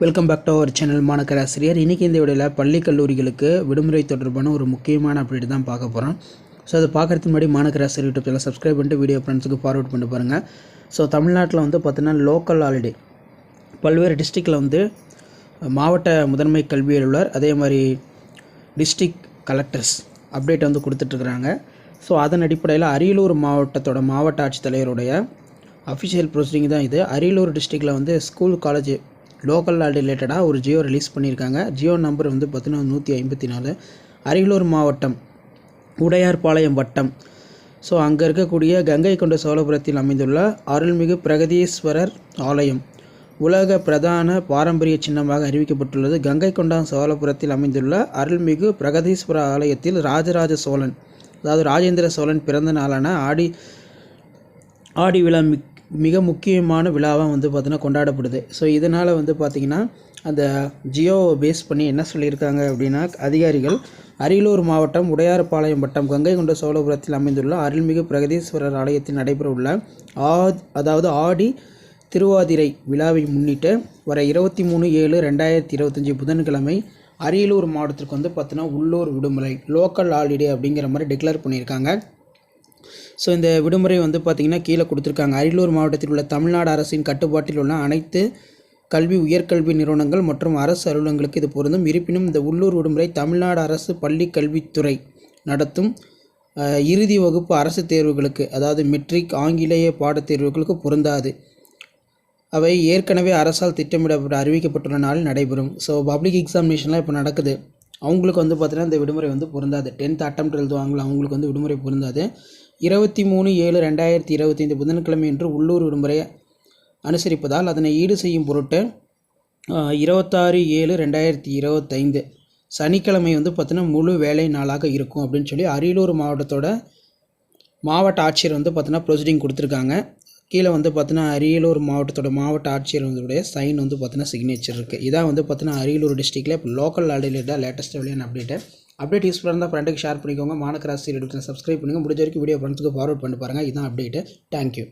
Welcome back to our channel மாணக்கராசிரியர் இன்றைக்கி இந்த வீடியோவில் பள்ளி கல்லூரிகளுக்கு விடுமுறை தொடர்பான ஒரு முக்கியமான அப்டேட் தான் பார்க்க போகிறோம் ஸோ அதை பார்க்குறதுக்கு முன்னாடி மாணக்கர் யூடியூப் சேனல் சப்ஸ்கிரைப் பண்ணிட்டு வீடியோ ஃப்ரெண்ட்ஸுக்கு ஃபார்வர்ட் பண்ணி பாருங்கள் ஸோ தமிழ்நாட்டில் வந்து பார்த்தீங்கன்னா லோக்கல் ஹாலிடே பல்வேறு டிஸ்ட்ரிக்டில் வந்து மாவட்ட முதன்மை கல்வி அலுவலர் அதே மாதிரி டிஸ்ட்ரிக் கலெக்டர்ஸ் அப்டேட் வந்து கொடுத்துட்ருக்குறாங்க ஸோ அதன் அடிப்படையில் அரியலூர் மாவட்டத்தோட மாவட்ட ஆட்சித்தலைவருடைய அஃபிஷியல் ப்ரொசீடிங் தான் இது. அரியலூர் டிஸ்ட்ரிக்டில் வந்து ஸ்கூல் காலேஜ் லோக்கல் ரிலேட்டடாக ஒரு ஜியோ ரிலீஸ் பண்ணியிருக்காங்க. ஜியோ நம்பர் வந்து பார்த்தீங்கன்னா நூற்றி ஐம்பத்தி நாலு. அரியலூர் மாவட்டம் உடையார்பாளையம் வட்டம். ஸோ அங்கே இருக்கக்கூடிய கங்கை கொண்ட சோழபுரத்தில் அமைந்துள்ள அருள்மிகு பிரகதீஸ்வரர் ஆலயம் உலக பிரதான பாரம்பரிய சின்னமாக அறிவிக்கப்பட்டுள்ளது. கங்கை கொண்டான் சோழபுரத்தில் அமைந்துள்ள அருள்மிகு பிரகதீஸ்வர ஆலயத்தில் ராஜராஜ சோழன் அதாவது ராஜேந்திர சோழன் பிறந்த நாளான ஆடி ஆடி விழா மிக் மிக முக்கியமான விழாவாக வந்து பார்த்திங்கன்னா கொண்டாடப்படுது. ஸோ இதனால் வந்து பார்த்திங்கன்னா அந்த ஜியோவை பேஸ் பண்ணி என்ன சொல்லியிருக்காங்க அப்படின்னா அதிகாரிகள் அரியலூர் மாவட்டம் உடையார்பாளையம் வட்டம் கங்கை கொண்ட சோழபுரத்தில் அமைந்துள்ள அருள்மிகு பிரகதீஸ்வரர் ஆலயத்தில் நடைபெறவுள்ள ஆ அதாவது ஆடி திருவாதிரை விழாவை முன்னிட்டு வர இருபத்தி மூணு ஏழு ரெண்டாயிரத்தி இருபத்தஞ்சி புதன்கிழமை அரியலூர் மாவட்டத்திற்கு வந்து பார்த்தீங்கன்னா உள்ளூர் விடுமுறை லோக்கல் ஹாலிடே அப்படிங்கிற மாதிரி டிக்ளேர் பண்ணியிருக்காங்க. ஸோ இந்த விடுமுறை வந்து பார்த்திங்கன்னா கீழே கொடுத்துருக்காங்க. அரியலூர் மாவட்டத்தில் உள்ள தமிழ்நாடு அரசின் கட்டுப்பாட்டில் உள்ள அனைத்து கல்வி உயர்கல்வி நிறுவனங்கள் மற்றும் அரசு அலுவலகங்களுக்கு இது பொருந்தும். இருப்பினும் இந்த உள்ளூர் விடுமுறை தமிழ்நாடு அரசு பள்ளி கல்வித்துறை நடத்தும் இறுதி வகுப்பு அரசு தேர்வுகளுக்கு அதாவது மெட்ரிக் ஆங்கிலேய பாடத்தேர்வுகளுக்கு பொருந்தாது. அவை ஏற்கனவே அரசால் திட்டமிடப்பட்டு அறிவிக்கப்பட்டுள்ள நாளில் நடைபெறும். ஸோ பப்ளிக் எக்ஸாமினேஷன்லாம் இப்போ நடக்குது. அவங்களுக்கு வந்து பார்த்தீங்கன்னா இந்த விடுமுறை வந்து பொருந்தாது. டென்த் அட்டம் எழுதுவாங்களோ அவங்களுக்கு வந்து விடுமுறை பொருந்தாது. இருபத்தி மூணு ஏழு ரெண்டாயிரத்தி இருபத்தைந்து புதன்கிழமை என்று உள்ளூர் விடுமுறை அனுசரிப்பதால் அதனை ஈடு செய்யும் பொருட்டு இருபத்தாறு ஏழு ரெண்டாயிரத்தி இருபத்தைந்து சனிக்கிழமை வந்து பார்த்தீங்கன்னா முழு வேலை நாளாக இருக்கும் அப்படின்னு சொல்லி அரியலூர் மாவட்டத்தோட மாவட்ட ஆட்சியர் வந்து பார்த்தீங்கன்னா ப்ரொசீடிங் கொடுத்துருக்காங்க. கீழே வந்து பார்த்தீங்கன்னா அரியலூர் மாவட்டத்தோட மாவட்ட ஆட்சியர் வந்துடைய சைன் வந்து பார்த்தீங்கன்னா சிக்னேச்சர் இருக்குது இதான் வந்து பார்த்தீங்கன்னா அரியலூர் டிஸ்ட்ரிக்டில் இப்போ லோக்கல் ரிலேட்டடாக லேட்டஸ்ட் வெளியான அப்டேட்டு அப்டேட் யூஸ்ஃபுல்லாக இருந்தால் ஃப்ரெண்டுக்கு ஷேர் பண்ணிக்கோங்க. மாநகராசி எடுத்து சப்ஸ்கிரைப் பண்ணுங்கள் முடிஞ்ச வரைக்கும் வீடியோ ஃப்ரெண்ட்ஸுக்கு ஃபார்வர்ட் பண்ணி பாருங்கள் இதான் அப்டேட்டு தேங்க்யூ